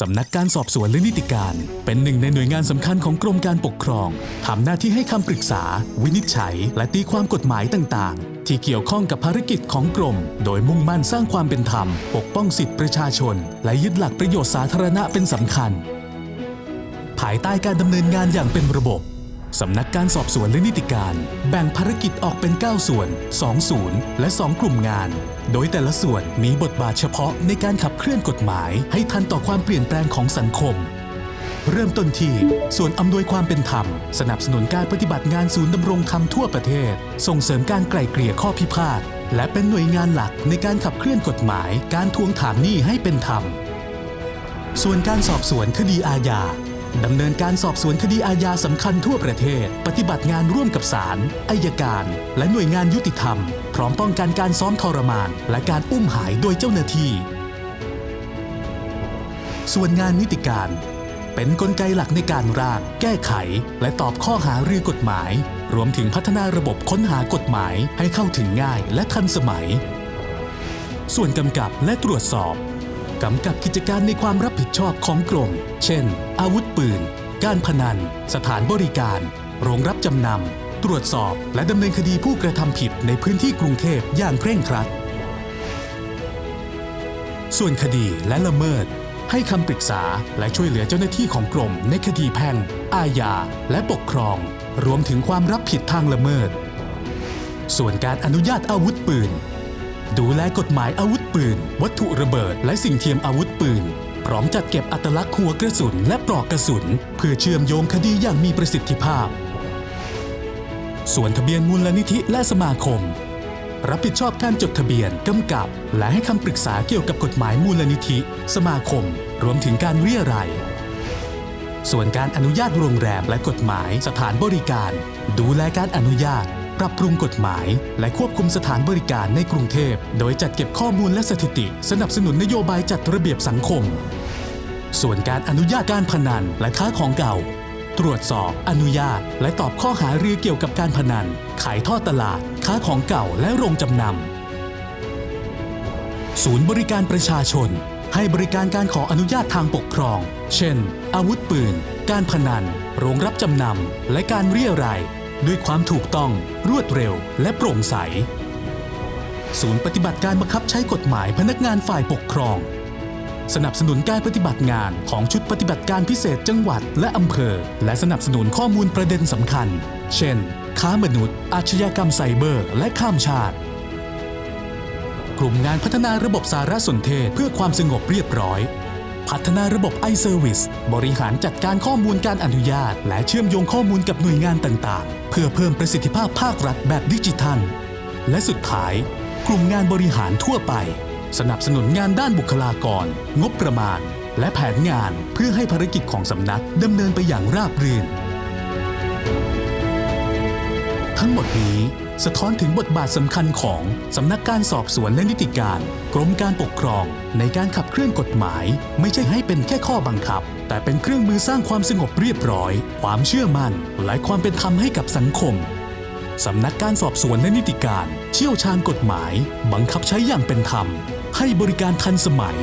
สำนักการสอบสวนและนิติการ เป็นหนึ่งในหน่วยงานสำคัญของกรมการปกครองทำหน้าที่ให้คำปรึกษา วินิจฉัย และตีความกฎหมายต่างๆ ที่เกี่ยวข้องกับภารกิจของกรม โดยมุ่งมั่นสร้างความเป็นธรรม ปกป้องสิทธิประชาชน และยึดหลักประโยชน์สาธารณะเป็นสำคัญ ภายใต้การดำเนินงานอย่างเป็นระบบ สำนักการสอบสวนและนิติการ แบ่งภารกิจออกเป็น 9 ส่วน 2 ศูนย์ และ 2 กลุ่มงาน โดยแต่ละส่วนมีบทบาทเฉพาะในการขับเคลื่อนกฎหมาย ให้ทันต่อความเปลี่ยนแปลงของสังคม เริ่มต้นที่ ส่วนอำนวยความเป็นธรรม สนับสนุนการปฏิบัติงานศูนย์ดำรงธรรมทั่วประเทศ ส่งเสริมการไกล่เกลี่ยข้อพิพาทและเป็นหน่วยงานหลักในการขับเคลื่อนกฎหมาย การทวงถามหนี้ให้เป็นธรรม ส่วนการสอบสวนคดีอาญา ดำเนินการสอบสวนคดีอาญาสำคัญทั่วประเทศ ปฏิบัติงานร่วมกับศาลอายการ และหน่วยงานยุติธรรม พร้อมป้องกันการซ้อมทรมาน และการอุ้มหายโดยเจ้าหน้าที่ ส่วนงานนิติการ เป็นนกลไกหลักในการร่าง แก้ไข และตอบข้อหาเรือกฎหมาย รวมถึงพัฒนาระบบค้นหากฎหมายให้เข้าถึงง่ายและทันสมัย ส่วนกำกับและตรวจสอบ กำกับกิจการในความรับผิดชอบของกรม เช่น อาวุธปืน การพนัน สถานบริการ โรงรับจำนำ ตรวจสอบและดำเนินคดีผู้กระทำผิดในพื้นที่กรุงเทพอย่างเคร่งครัด ส่วนคดีและละเมิด ให้คำปรึกษาและช่วยเหลือเจ้าหน้าที่ของกรมในคดีแพ่ง อาญา และปกครอง รวมถึงความรับผิดทางละเมิด ส่วนการอนุญาตอาวุธปืน ดูแลกฎหมายอาวุธปืน วัตถุระเบิด และสิ่งเทียมอาวุธปืน พร้อมจัดเก็บอัตลักษณ์หัวกระสุนและปลอกกระสุน เพื่อเชื่อมโยงคดีอย่างมีประสิทธิภาพ ส่วนทะเบียนมูลนิธิและสมาคม รับผิดชอบการจดทะเบียน กำกับ และให้คำปรึกษาเกี่ยวกับกฎหมายมูลนิธิ สมาคม รวมถึงการเรียรัยส่วนการอนุญาตโรงแรมและกฎหมายสถานบริการ ดูแลการอนุญาต ปรับปรุงกฎหมาย และควบคุมสถานบริการในกรุงเทพ โดยจัดเก็บข้อมูลและสถิติ สนับสนุนนโยบายจัดระเบียบสังคม ส่วนการอนุญาตการพนันและค้าของเก่า ตรวจสอบ อนุญาต และตอบข้อหาเรือเกี่ยวกับการพนัน ขายทอดตลาด ค้าของเก่าและโรงจำนำ ศูนย์บริการประชาชน ให้บริการการขออนุญาตทางปกครอง เช่น อาวุธปืน การพนัน โรงรับจำนำ และการเรียรัย ด้วยความถูกต้องรวดเร็วและโปร่งใส ศูนย์ปฏิบัติการบังคับใช้กฎหมายพนักงานฝ่ายปกครอง สนับสนุนการปฏิบัติงานของชุดปฏิบัติการพิเศษจังหวัดและอำเภอ และสนับสนุนข้อมูลประเด็นสำคัญ เช่น ค้ามนุษย์ อาชญากรรมไซเบอร์ และข้ามชาติ กลุ่มงานพัฒนาระบบสารสนเทศเพื่อความสงบเรียบร้อยพัฒนาระบบ iService บริหารจัดการข้อมูลการอนุญาต และเชื่อมโยงข้อมูลกับหน่วยงานต่างๆ พื่อเพิ่มประสิทธิภาพภาครัฐแบบดิจิทัล และสุดท้าย กลุ่มงานบริหารทั่วไป สนับสนุนงานด้านบุคลากร งบประมาณ และแผนงานเพื่อให้ภารกิจของสำนักดำเนินไปอย่างราบรื่น ทั้งหมดนี้ สะท้อนถึงบทบาทสำคัญของสำนักการสอบสวนและนิติการ กรมการปกครอง ในการขับเคลื่อนกฎหมาย ไม่ใช่ให้เป็นแค่ข้อบังคับ แต่เป็นเครื่องมือสร้างความสงบเรียบร้อย ความเชื่อมั่น และความเป็นธรรมให้กับสังคมสำนักการสอบสวนและนิติการ เชี่ยวชาญกฎหมาย บังคับใช้อย่างเป็นธรรม ให้บริการทันสมัย